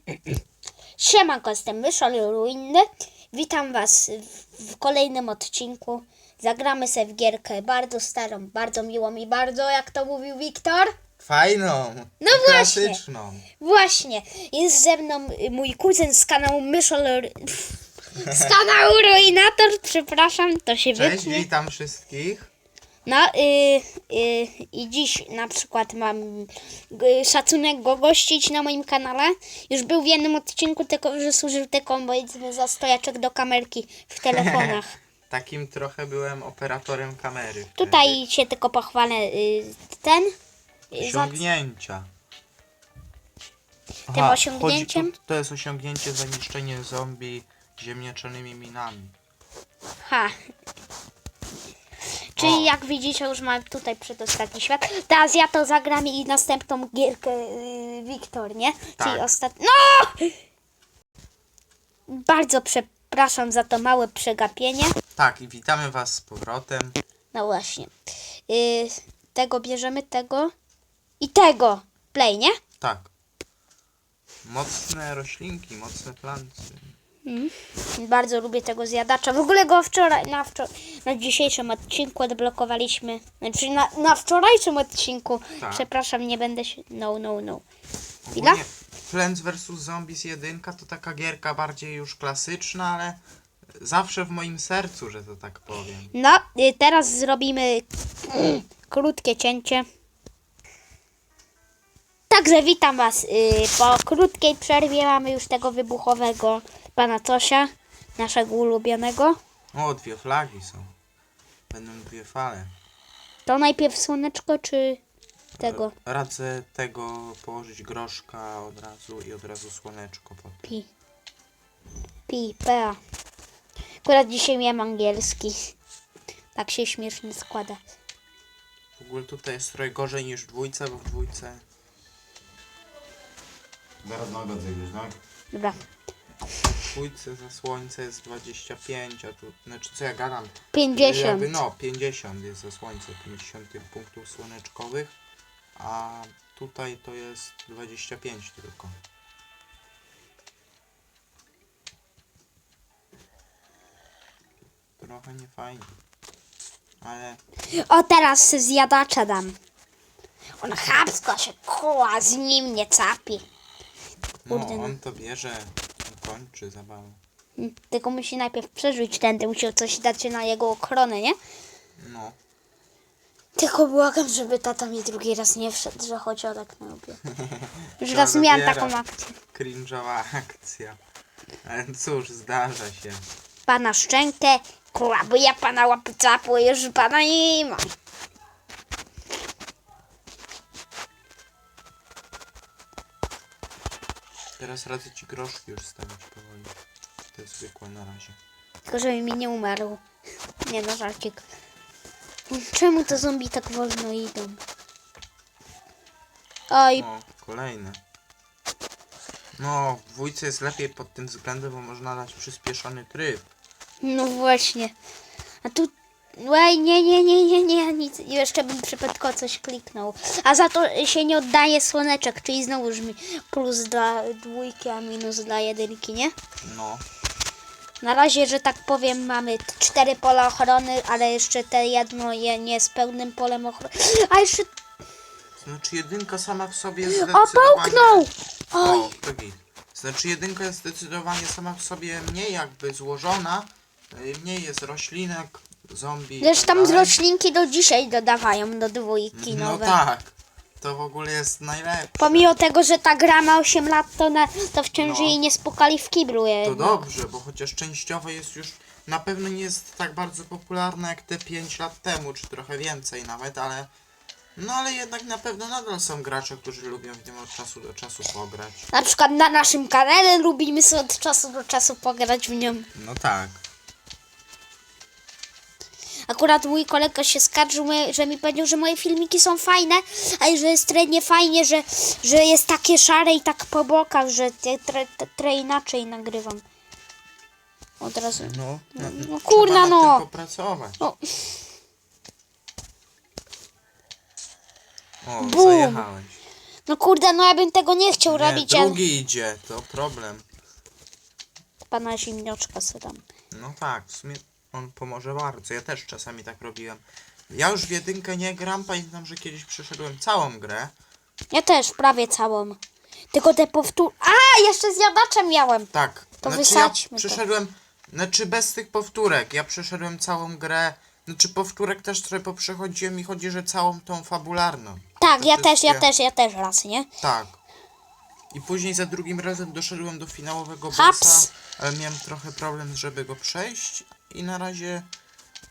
Siemanko, jestem Myszol Ruinny. Witam Was w, kolejnym odcinku. Zagramy sobie w gierkę bardzo starą, bardzo miłą i bardzo, jak to mówił Wiktor. Fajną. No właśnie. Klasyczną. Właśnie, jest ze mną mój kuzyn z kanału Myszol... Z kanału Ruinator, przepraszam, to się Cześć, wytnie. witam wszystkich. No y, y, i dziś na przykład mam y, szacunek go gościć na moim kanale. Już był w jednym odcinku, tylko że służył tylko powiedzmy za stojaczek do kamerki w telefonach. Takim trochę byłem operatorem kamery. wtedy. Tutaj się tylko pochwalę y, ten. y, Osiągnięcia. Tym Aha, osiągnięciem? Chodzi, to jest osiągnięcie za niszczenie zombie ziemniaczanymi minami. Ha. Czyli jak widzicie, już mam tutaj przedostatni świat. Teraz ja to zagram i następną gierkę y, Wiktor, nie? Czyli Tak. ostatni. No! Bardzo przepraszam za to małe przegapienie. Tak, i witamy was z powrotem. No właśnie. Y, tego bierzemy, tego i tego. Play, nie? Tak. Mocne roślinki, mocne planty. Bardzo lubię tego zjadacza. W ogóle go wczoraj, na, wczor- na dzisiejszym odcinku odblokowaliśmy. Znaczy na, na wczorajszym odcinku. Tak. Przepraszam, nie będę się. No, no, no. Chwila. Plants vs Zombies 1 to taka gierka bardziej już klasyczna, ale zawsze w moim sercu, że to tak powiem. No, y, teraz zrobimy mm, krótkie cięcie. Także witam Was. y, Po krótkiej przerwie mamy już tego wybuchowego pana Tosia, naszego ulubionego. O, dwie flagi są. Będą dwie fale. To najpierw słoneczko, czy tego? Radzę tego położyć groszka od razu i od razu słoneczko potem. Pi. Pi, pea. Akurat dzisiaj miałem angielski. Tak się śmiesznie składa. W ogóle tutaj jest trochę gorzej niż w dwójce, bo w dwójce... Zaraz na obiad zejdziesz, tak? Dobra. Dwójce za słońce jest 25, a tu... Znaczy co ja gadam? 50. Jakby, no, 50 jest za słońce, 50 tych punktów słoneczkowych, a tutaj to jest 25 tylko. Trochę nie fajnie. Ale O, teraz zjadacza dam. On chamsko się koła, z nim nie capi. no, Kurde, no. on to bierze kończy zabawę. Tylko musi najpierw przeżyć tędy, musi coś dać na jego ochronę, nie? No, Tylko błagam, żeby tata mi drugi raz nie wszedł, że chodzi o tak na obie. Już raz miałam taką akcję. cringe'owa akcja. Ale cóż, zdarza się. Pana szczękę, bo ja pana łapy capu, już pana nie ma. Teraz radzę ci groszki już stawiać powoli. To jest zwykłe na razie. Tylko żeby mi nie umarł. Nie no, żarcik. Czemu te zombie tak wolno idą? Oj, O, kolejne. No, w dwójce jest lepiej pod tym względem, bo można dać przyspieszony tryb. no właśnie. A tu... Ej, nie, nie, nie, nie, nie, nic. Jeszcze bym przypadkowo coś kliknął. A za to się nie oddaje słoneczek, czyli znowuż mi plus dla dwójki, a minus dla jedynki, nie? No, Na razie, że tak powiem, mamy cztery pola ochrony, ale jeszcze te jedno je nie z pełnym polem ochrony. A jeszcze... znaczy jedynka sama w sobie jest O, zdecydowanie... połknął! Oj, O. Znaczy jedynka jest zdecydowanie sama w sobie mniej jakby złożona, y, mniej jest roślinek, zombie zresztą tak z do dzisiaj dodawają do dwójki No nowe. tak, to w ogóle jest najlepsze. Pomimo tego, że ta gra ma 8 lat, to, na, to wciąż No. jej nie spukali w kiblu To jednak. dobrze, bo chociaż częściowo jest już na pewno nie jest tak bardzo popularna jak te 5 lat temu, czy trochę więcej nawet, ale no ale jednak na pewno nadal są gracze, którzy lubią w tym od czasu do czasu pograć. Na przykład na naszym kanale lubimy sobie od czasu do czasu pograć w nią. No tak. Akurat mój kolega się skarżył, że mi powiedział, że moje filmiki są fajne, a że jest nie fajnie, że, że jest takie szare i tak po bokach, że te, tre, tre inaczej nagrywam. Od razu. No, no, no kurna, trzeba nad no. popracować. O, O, Bum. zajechałeś. No kurde, no ja bym tego nie chciał Nie, robić, ale drugi idzie, to problem. pana zimnioczka sobie dam. No tak, w sumie on pomoże bardzo. Ja też czasami tak robiłem. Ja już w jedynkę nie gram, pamiętam, że kiedyś przeszedłem całą grę. Ja też, prawie całą. Tylko te powtór... A, jeszcze zjadacze miałem. Tak, To znaczy wysadźmy ja to. przeszedłem, znaczy bez tych powtórek, ja przeszedłem całą grę, znaczy powtórek też trochę poprzechodziłem i chodzi, że całą tą fabularną. Tak, ja też, ja wszystkie- też, ja też raz, nie? Tak. I później za drugim razem doszedłem do finałowego Haps. bossa, ale miałem trochę problem, żeby go przejść i na razie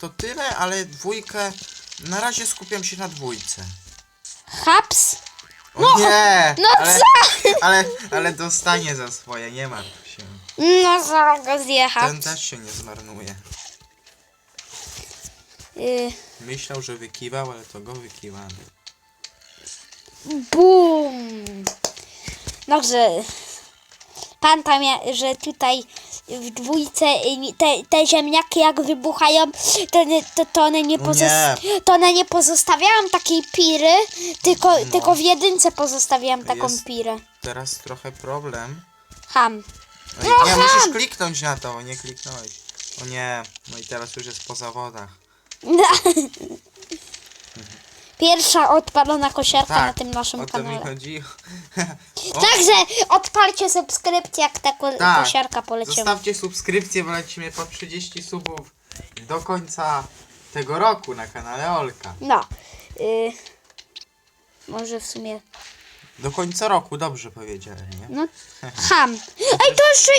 to tyle, ale dwójkę, na razie skupiam się na dwójce. Haps. O nie! no ale, ale, ale dostanie za swoje, nie martw się. No, zaraz go zjechać. Ten też się nie zmarnuje. Y, Myślał, że wykiwał, ale to go wykiwamy. Bum! Dobrze. Pamiętam, ja- że tutaj w dwójce y, te, te ziemniaki jak wybuchają, to, to, to, one nie No pozos- nie. to one nie pozostawiają takiej piry, tylko, tylko w jedynce pozostawiałem taką Jest- pirę. Teraz trochę problem. Ham. No nie, musisz kliknąć na to, nie kliknąłeś. O nie, no i teraz już jest po zawodach. Pierwsza odpalona kosiarka Tak, na tym naszym o to mi kanale. chodzi. o, Także odpalcie subskrypcję, jak ta ko- tak, kosiarka poleciała. Zostawcie subskrypcję, bo lecimy po 30 subów do końca tego roku na kanale Olka. No. Y, może w sumie. Do końca roku, dobrze powiedziałem, nie? No. Ham. Ej, to jeszcze.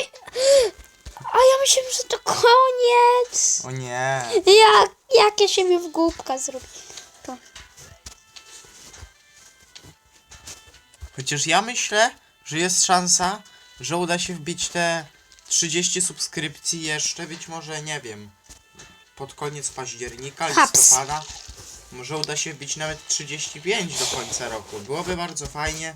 A ja myślałem, że to koniec. O nie. Jak, jak ja siebie w głupka zrobię. Chociaż ja myślę, że jest szansa, że uda się wbić te 30 subskrypcji jeszcze, być może, nie wiem, pod koniec października, Haps. listopada. Może uda się wbić nawet 35 do końca roku. Byłoby bardzo fajnie.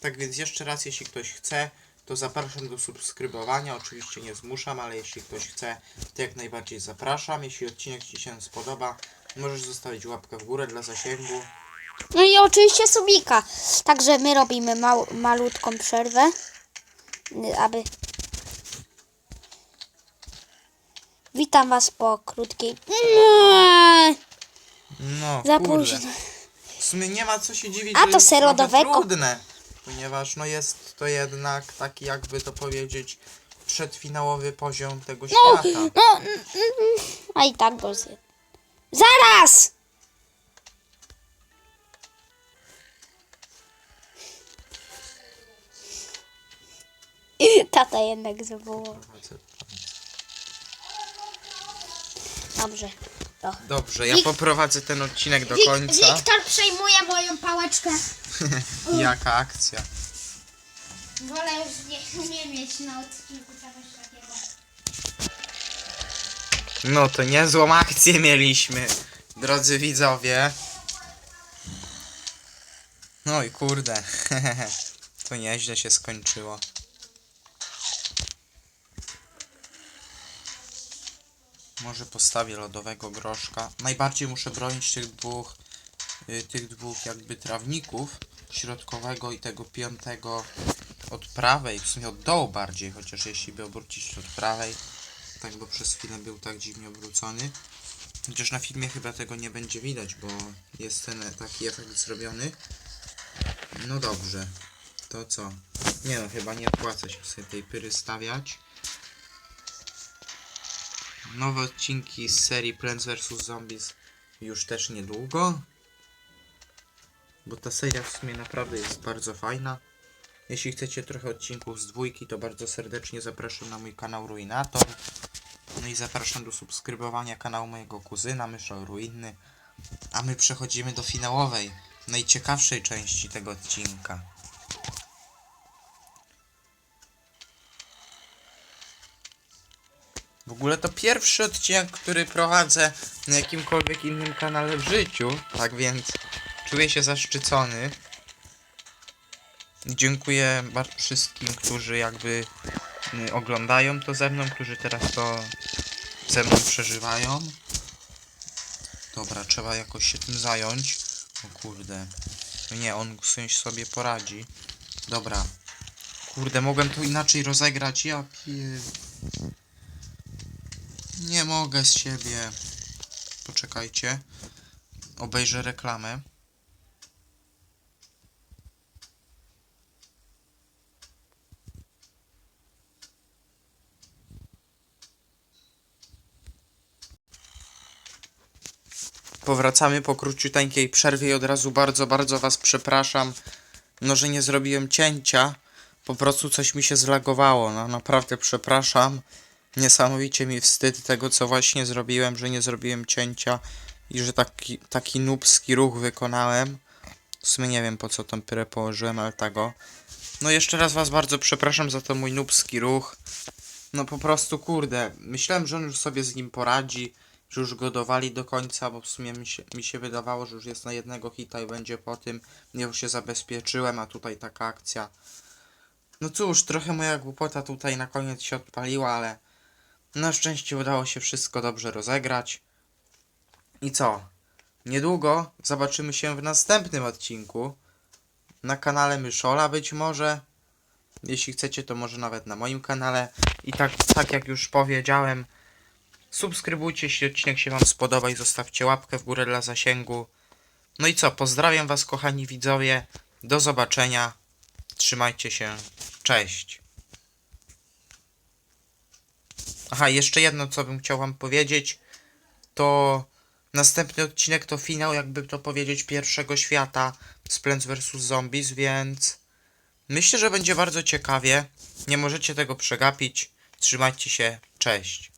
Tak więc jeszcze raz, jeśli ktoś chce, to zapraszam do subskrybowania. Oczywiście nie zmuszam, ale jeśli ktoś chce, to jak najbardziej zapraszam. Jeśli odcinek Ci się spodoba, możesz zostawić łapkę w górę dla zasięgu. No i oczywiście subika. Także my robimy mał, malutką przerwę. y, Aby. Witam Was po krótkiej. No, Za późno. W sumie nie ma co się dziwić, A to serodowego? trudne, ponieważ no jest to jednak taki jakby to powiedzieć przedfinałowy poziom tego No, świata. no, mm, mm, a i tak go zje. Zaraz! Tata jednak zawołał. Dobrze. To. Dobrze, ja Wik- poprowadzę ten odcinek do Wik- końca. Wiktor przejmuje moją pałeczkę. Jaka akcja? Wolę już nie, nie mieć na odcinku czegoś takiego. No to niezłą akcję mieliśmy, drodzy widzowie. No i kurde, to nieźle się skończyło. Może postawię lodowego groszka. Najbardziej muszę bronić tych dwóch, y, tych dwóch jakby trawników, środkowego i tego piątego od prawej, w sumie od dołu bardziej, chociaż jeśli by obrócić od prawej, tak, bo przez chwilę był tak dziwnie obrócony. Chociaż na filmie chyba tego nie będzie widać, bo jest ten taki efekt zrobiony. No dobrze. To co? Nie no, chyba nie opłaca się sobie tej pyry stawiać. Nowe odcinki z serii Plants vs Zombies już też niedługo. Bo ta seria w sumie naprawdę jest bardzo fajna. Jeśli chcecie trochę odcinków z dwójki, to bardzo serdecznie zapraszam na mój kanał Ruinator. No i zapraszam do subskrybowania kanału mojego kuzyna, Mysza Ruinny. A my przechodzimy do finałowej, najciekawszej części tego odcinka. W ogóle to pierwszy odcinek, który prowadzę na jakimkolwiek innym kanale w życiu, tak więc czuję się zaszczycony. Dziękuję bardzo wszystkim, którzy jakby y, oglądają to ze mną, którzy teraz to ze mną przeżywają. Dobra, trzeba jakoś się tym zająć. O kurde. Nie, on sobie poradzi. Dobra. Kurde, mogłem to inaczej rozegrać. Ja pie... Nie mogę z siebie. Poczekajcie. Obejrzę reklamę. Powracamy po króciuteńkiej przerwie i od razu bardzo, bardzo was przepraszam. No, że nie zrobiłem cięcia. Po prostu coś mi się zlagowało. No, naprawdę przepraszam. Niesamowicie mi wstyd tego, co właśnie zrobiłem, że nie zrobiłem cięcia i że taki, taki nubski ruch wykonałem. W sumie nie wiem, po co tą pyrę położyłem, ale tego. No, jeszcze raz was bardzo przepraszam za to mój nubski ruch. No, po prostu, kurde, myślałem, że on już sobie z nim poradzi że już go dowali do końca, bo w sumie mi się, mi się wydawało, że już jest na jednego hita i będzie po tym. Ja już się zabezpieczyłem, a tutaj taka akcja. No cóż, trochę moja głupota tutaj na koniec się odpaliła, ale na szczęście udało się wszystko dobrze rozegrać. I co? Niedługo zobaczymy się w następnym odcinku. Na kanale Myszola być może. Jeśli chcecie, to może nawet na moim kanale. I tak, tak jak już powiedziałem, Subskrybujcie, jeśli odcinek się Wam spodoba i zostawcie łapkę w górę dla zasięgu. No i co, pozdrawiam Was kochani widzowie, do zobaczenia, trzymajcie się, cześć. Aha, jeszcze jedno co bym chciał Wam powiedzieć, to następny odcinek to finał, jakby to powiedzieć, pierwszego świata z Plants vs Zombies, więc myślę, że będzie bardzo ciekawie, nie możecie tego przegapić, trzymajcie się, cześć.